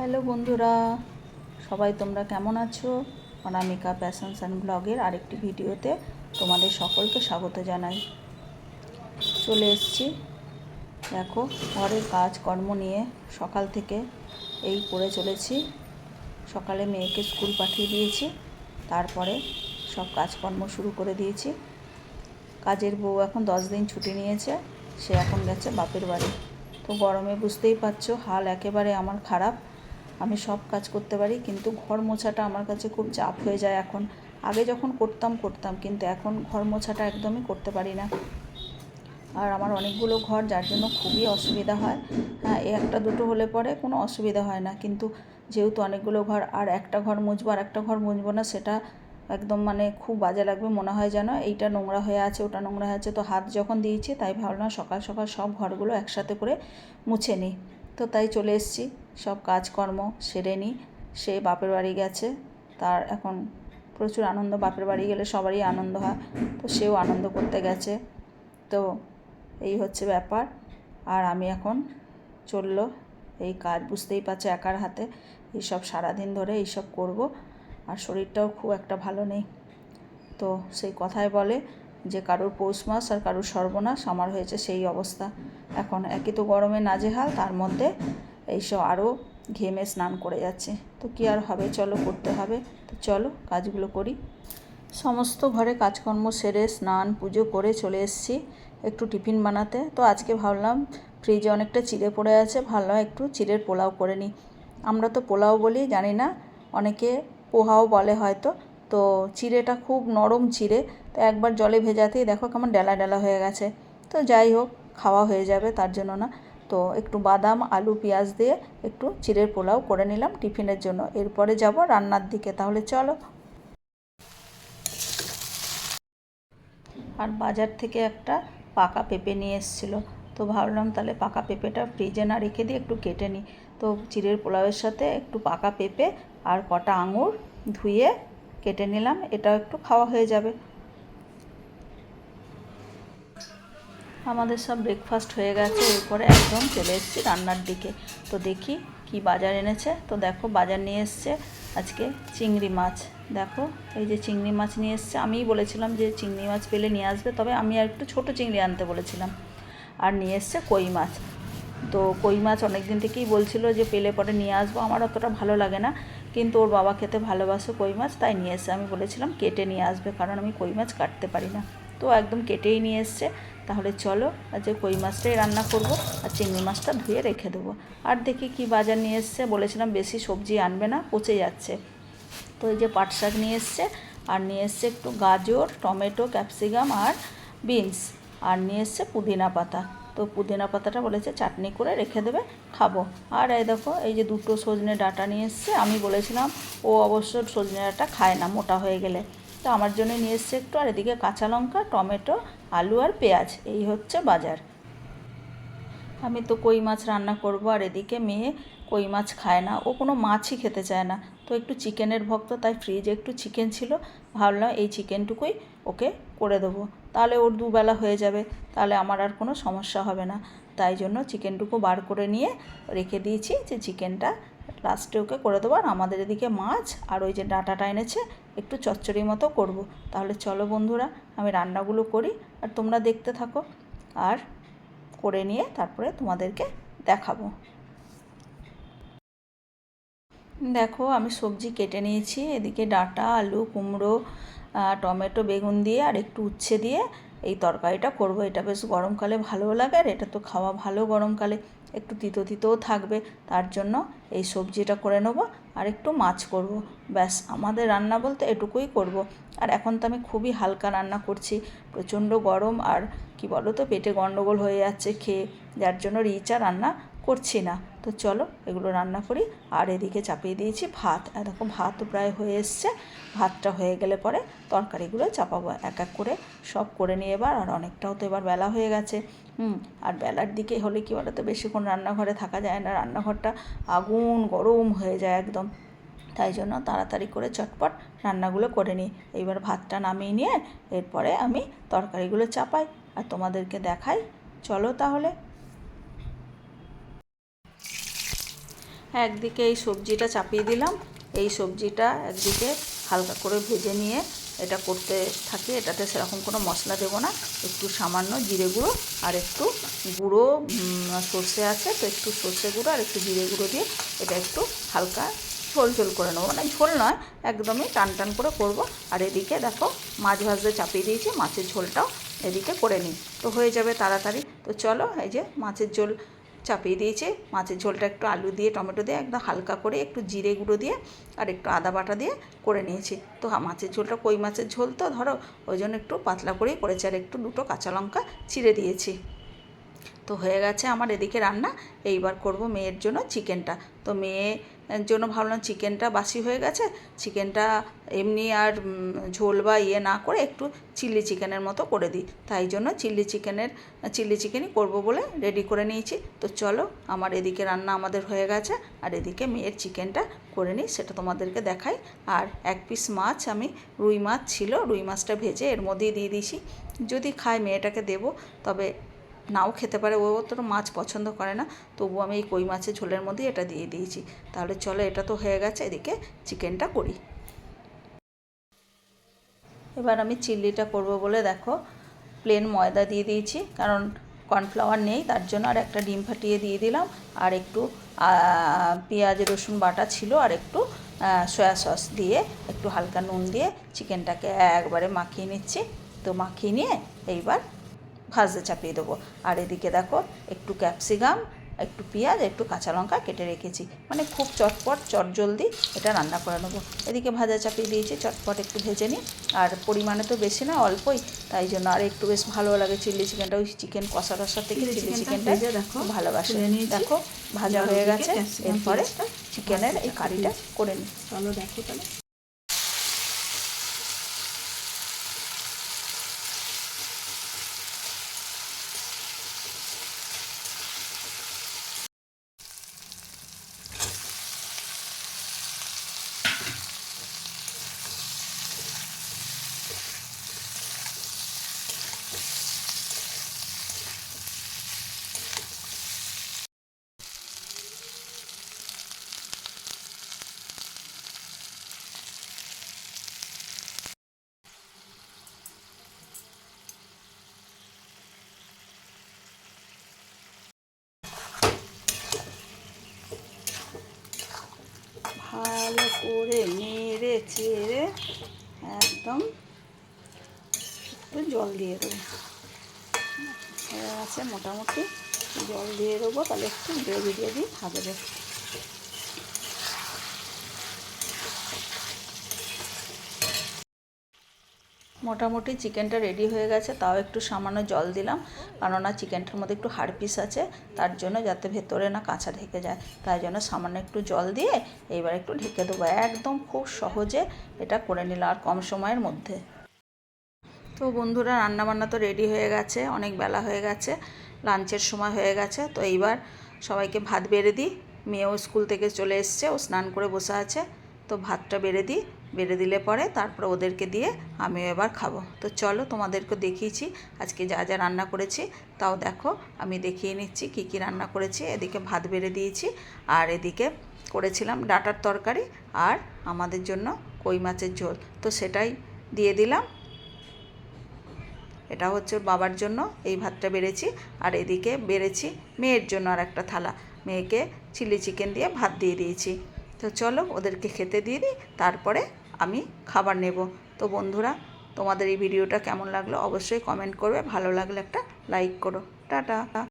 Hello বন্ধুরা, সবাই তোমরা কেমন আছো? অনামিকা প্যাশনস অ্যান্ড ব্লগের আরেকটি ভিডিওতে তোমাদের সকলকে স্বাগত জানাই। চলে এসছি। দেখো, ঘরের কাজকর্ম নিয়ে সকাল থেকে এই করে চলেছি। সকালে মেয়েকে স্কুল পাঠিয়ে দিয়েছি, তারপরে সব কাজকর্ম শুরু করে দিয়েছি। কাজের বউ এখন দশ দিন ছুটি নিয়েছে, সে এখন গেছে বাপের বাড়ি। তো গরমে বুঝতেই পারছ, হাল একেবারে আমার খারাপ। আমি সব কাজ করতে পারি, কিন্তু ঘর মোছাটা আমার কাছে খুব চাপ হয়ে যায় এখন। আগে যখন করতাম করতাম, কিন্তু এখন ঘর মোছাটা একদমই করতে পারি না। আর আমার অনেকগুলো ঘর, যার জন্য খুবই অসুবিধা হয়। হ্যাঁ একটা দুটো হলে পরে কোনো অসুবিধা হয় না, কিন্তু যেহেতু অনেকগুলো ঘর, আর একটা ঘর মুছবো আর একটা ঘর মুছবো না, সেটা একদম মানে খুব বাজে লাগবে মনে হয় যেন। এইটা নোংরা হয়ে আছে, ওটা নোংরা হয়ে আছে, তো হাত যখন দিয়েছি, তাই ভাবলাম সকাল সকাল সব ঘরগুলো একসাথে করে মুছে নিই। তো তাই চলে এসেছি। সব কাজকর্ম সেরে নিই। সে বাপের বাড়ি গেছে। তার এখন প্রচুর আনন্দ। বাপের বাড়ি গেলে সবারই আনন্দ হয়। তো সেও আনন্দ করতে গেছে। তো এই হচ্ছে ব্যাপার। আর আমি এখন চলল। এই কাজ বুঝতেই পারছে একার হাতে। এইসব সারাদিন ধরে এইসব করব। আর শরীরটাও খুব একটা ভালো নেই। তো সেই কথায় বলে যে কারোর পৌষ মাস আর কারোর সর্বনাশ, আমার হয়েছে সেই অবস্থা। এখন একই তো গরমে নাজেহাল, তার মধ্যে এইসব আরও ঘেমে স্নান করে যাচ্ছে। তো কী আর হবে? চলো করতে হবে। তো চলো কাজগুলো করি। সমস্ত ঘরে কাজকর্ম সেরে স্নান, পুজো করে চলে এসেছি একটু টিফিন বানাতে। তো আজকে ভাবলাম ফ্রিজে অনেকটা চিড়ে পড়ে আছে, ভাবলাম একটু চিড়ের পোলাও করে নিই। আমরা তো পোলাও বলি, জানি না, অনেকে পোহাও বলে হয়তো। তো চিড়েটা খুব নরম চিড়ে, তো একবার জলে ভেজাতেই দেখো কেমন ডেলা ডেলা হয়ে গেছে। তো যাই হোক, খাওয়া হয়ে যাবে, তার জন্য না। তো একটু বাদাম, আলু, পেঁয়াজ দিয়ে একটু চিড়ের পোলাও করে নিলাম টিফিনের জন্য। এরপরে যাব রান্নার দিকে, তাহলে চলো। আর বাজার থেকে একটা পাকা পেঁপে নিয়ে এসেছিল। তো ভাবলাম তাহলে পাকা পেঁপেটা ফ্রিজে না রেখে দিয়ে একটু কেটে নিই। তো চিড়ের পোলাওয়ের সাথে একটু পাকা পেঁপে আর কটা আঙুর ধুয়ে কেটে নিলাম। এটাও একটু খাওয়া হয়ে যাবে। আমাদের সব ব্রেকফাস্ট হয়ে গেছে, এরপরে একদম চলে এসেছি রান্নার দিকে। তো দেখি কি বাজার এনেছে। তো দেখো, বাজার নিয়ে এসছে আজকে চিংড়ি মাছ। দেখো, এই যে চিংড়ি মাছ নিয়ে এসছে। আমিই বলেছিলাম যে চিংড়ি মাছ পেলে নিয়ে আসবে, তবে আমি আর একটু ছোটো চিংড়ি আনতে বলেছিলাম। আর নিয়ে এসছে কই মাছ। তো কই মাছ অনেক দিন থেকেই বলছিল যে পেলে পরে নিয়ে আসব, আমার অতটা ভালো লাগে না। কিন্তু ওর বাবা খেতে ভালোবাসে কই মাছ, তাই নিয়ে এসে আমি বলেছিলাম কেটে নিয়ে আসবে, কারণ আমি কই মাছ কাটতে পারি না। তো একদম কেটেই নিয়ে এসছে। তাহলে চলো আজকে কই মাছটাই রান্না করব আর চিংড়ি মাছটা ধুয়ে রেখে দেবো। আর দেখি কি বাজার নিয়ে এসছে। বলেছিলাম বেশি সবজি আনবে না, পচে যাচ্ছে। তো এই যে পাট শাক নিয়ে এসছে, আর নিয়ে এসছে একটু গাজর, টমেটো, ক্যাপসিকাম আর বিনস। আর নিয়ে এসছে পুদিনা পাতা। তো পুদিনা পাতাটা বলেছে চাটনি করে রেখে দেবে, খাব। আর এই দেখো, এই যে দুটো সজনে ডাঁটা নিয়ে এসছে। আমি বলেছিলাম ও অবশ্য সজনে ডাঁটা খায় না, মোটা হয়ে গেলে। তো আমার জন্য নিয়ে এসছে একটু, আর এদিকে কাঁচা লঙ্কা, টমেটো, আলু আর পেঁয়াজ, এই হচ্ছে বাজার। আমি তো কই মাছ রান্না করব, আর এদিকে মেয়ে কই মাছ খায় না, ও কোনো মাছই খেতে চায় না। তো একটু চিকেনের ভক্ত, তাই ফ্রিজে একটু চিকেন ছিল। ভাবলাম এই চিকেনটুকুই ওকে করে দেবো। তাহলে ওর দুবেলা হয়ে যাবে, তাহলে আমার আর কোনো সমস্যা হবে না। তাই জন্য চিকেনটুকু বার করে নিয়ে রেখে দিয়েছি যে চিকেনটা লাস্টে ওকে করে দেবো। আর আমাদের এদিকে মাছ আর ওই যে ডাঁটাটা এনেছে একটু চচ্চড়ি মতো করব। তাহলে চলো বন্ধুরা, আমি রান্নাগুলো করি আর তোমরা দেখতে থাকো আর করে নিয়ে তারপরে তোমাদেরকে দেখাবো। দেখো, আমি সবজি কেটে নিয়েছি, এদিকে ডাঁটা, আলু, কুমড়ো টমেটো, বেগুন দিয়ে আর একটু উচ্ছে দিয়ে এই তরকারিটা করব। এটা বেশ গরমকালে ভালোও লাগে আর এটা তো খাওয়া ভালো গরমকালে। একটু তিতো তিতোও থাকবে, তার জন্য এই সবজিটা করে নেব। আর একটু মাছ করব। ব্যাস, আমাদের রান্না বলতে এটুকুই করব। আর এখন তো আমি খুবই হালকা রান্না করছি, প্রচণ্ড গরম আর কি বলো তো পেটে গণ্ডগোল হয়ে যাচ্ছে খেয়ে, যার জন্য রিচা রান্না করছি না। তো চলো এগুলো রান্না করি। আর এদিকে চাপিয়ে দিয়েছি ভাত। এরকম ভাত প্রায় হয়ে এসছে। ভাতটা হয়ে গেলে পরে তরকারিগুলো চাপাবো এক এক করে। সব করে নিয়ে এবার, আর অনেকটাও তো এবার বেলা হয়ে গেছে। হুম, আর বেলার দিকে হলে কি বলো তো বেশিক্ষণ রান্নাঘরে থাকা যায় না। রান্নাঘরটা আগুন গরম হয়ে যায় একদম। তাই জন্য তাড়াতাড়ি করে চটপট রান্নাগুলো করে নিই। এইবার ভাতটা নামিয়ে নিয়ে এরপরে আমি তরকারিগুলো চাপাই। আর তোমাদেরকে দেখাই। চলো তাহলে। একদিকে এই সবজিটা চাপিয়ে দিলাম, এই সবজিটা একদিকে হালকা করে ভেজে নিয়ে এটা করতে থাকি। এটাতে সেরকম কোনো মশলা দেবো না, একটু সামান্য জিরে গুঁড়ো আর একটু গুঁড়ো সর্ষে আছে তো একটু সর্ষে গুঁড়ো আর একটু জিরে গুঁড়ো দিয়ে এটা একটু হালকা ঝোল ঝোল করে নেব। মানে ঝোল নয়, একদমই টান টান করে করব। আর এদিকে দেখো মাছ ভাজতে চাপিয়ে দিয়েছি, মাছের ঝোলটাও এদিকে করে নিই। তো হয়ে যাবে তাড়াতাড়ি। তো চলো এই যে মাছের ঝোল চাপিয়ে দিয়েছে। মাছের ঝোলটা একটু আলু দিয়ে, টমেটো দিয়ে একদম হালকা করে একটু জিরে গুঁড়ো দিয়ে আর একটু আদা বাটা দিয়ে করে নিয়েছি। তো মাছের ঝোলটা কই মাছের ঝোল তো ধরো, ওই জন্য একটু পাতলা করেই করেছি আর একটু দুটো কাঁচা লঙ্কা চিড়ে দিয়েছি। তো হয়ে গেছে আমার এদিকে রান্না। এইবার করব মেয়ের জন্য চিকেনটা। তো মেয়ের জন্য ভাবলাম চিকেনটা বাসি হয়ে গেছে। চিকেনটা এমনি আর ঝোল বা ইয়ে না করে একটু চিলি চিকেনের মতো করে দিই। তাই জন্য চিলি চিকেনের, চিলি চিকেনই করব বলে রেডি করে নিয়েছি। তো চলো, আমার এদিকে রান্না আমাদের হয়ে গেছে। আর এদিকে মেয়ের চিকেনটা করে নিই, সেটা তোমাদেরকে দেখাই। আর এক পিস মাছ আমি, রুই মাছ ছিল, রুই মাছটা ভেজে এর মধ্যেই দিয়ে দিয়েছি। যদি খায় মেয়েটাকে দেবো, তবে নাও খেতে পারে, ও তো মাছ পছন্দ করে না। তবু আমি এই কই মাছের ঝোলের মধ্যে এটা দিয়ে দিয়েছি। তাহলে চলো, এটা তো হয়ে গেছে, এদিকে চিকেনটা করি। এবার আমি চিল্লিটা করব বলে দেখো প্লেন ময়দা দিয়ে দিয়েছি, কারণ কর্নফ্লাওয়ার নেই, তার জন্য আর একটা ডিম ফাটিয়ে দিয়ে দিলাম। আর একটু পেঁয়াজ, রসুন বাটা ছিল, আর একটু সয়া সস দিয়ে একটু হালকা নুন দিয়ে চিকেনটাকে একবারে মাখিয়ে নিচ্ছি। তো মাখিয়ে নিয়ে এইবার ভাজতে চাপিয়ে দেবো। আর এদিকে দেখো একটু ক্যাপসিকাম একটু পেঁয়াজ একটু কাঁচা লঙ্কা কেটে রেখেছি। মানে খুব চটপট চটজলদি এটা রান্না করে নেব। এদিকে ভাজা চাপিয়ে দিয়েছি চটপট একটু ভেজে নিই। আর পরিমাণে তো বেশি না অল্পই। তাই জন্য আর একটু বেশ ভালো লাগে চিলি চিকেনটা ওই চিকেন কষা টষার থেকে চিলি চিকেনটা দেখো, ভালোবাসে। দেখো ভাজা হয়ে গেছে। এরপরে চিকেনের এই কারিটা করে নিই। চলো দেখো তাহলে। ভালো করে নেড়ে চেড়ে একদম একটু জল দিয়ে দেবো। আছে মোটামুটি। জল দিয়ে দেবো, তাহলে একটু গ্রেভি গ্রেভি থাকবে মোটামুটি চিকেনটা রেডি হয়ে গেছে, তাও একটু সামান্য জল দিলাম, কেননা চিকেনটার মধ্যে একটু হাড় পিস আছে, তার জন্য যাতে ভেতরে না কাঁচা ঢেকে যায়, তাই জন্য সামান্য একটু জল দিয়ে এইবার একটু ঢেকে দেবো, একদম খুব সহজে এটা করে নিলাম আর কম সময়ের মধ্যে। তো বন্ধুরা, রান্নাবান্না তো রেডি হয়ে গেছে, অনেক বেলা হয়ে গেছে, লাঞ্চের সময় হয়ে গেছে, তো এইবার সবাইকে ভাত বেড়ে দিই, মেয়েও স্কুল থেকে চলে এসছে, ও স্নান করে বসে আছে, তো ভাতটা বেড়ে দিই বেড়ে দিলে পরে তারপর ওদেরকে দিয়ে আমিও এবার খাব। তো চলো তোমাদেরকে দেখিয়েছি আজকে যা যা রান্না করেছি, তাও দেখো আমি দেখিয়ে নিচ্ছি কি কি রান্না করেছি। এদিকে ভাত বেড়ে দিয়েছি আর এদিকে করেছিলাম ডাটার তরকারি আর আমাদের জন্য কই মাছের ঝোল। তো সেটাই দিয়ে দিলাম। এটা হচ্ছে ওর বাবার জন্য এই ভাতটা বেড়েছি আর এদিকে বেড়েছি মেয়ের জন্য আর একটা থালা। মেয়েকে চিলি চিকেন দিয়ে ভাত দিয়ে দিয়েছি। তো চলো ওদেরকে খেতে দিয়ে দিই, তারপরে আমি খাবার নেব। তো বন্ধুরা, তোমাদের এই ভিডিওটা কেমন লাগল অবশ্যই কমেন্ট করবে, ভালো লাগলে একটা লাইক করো। টাটা।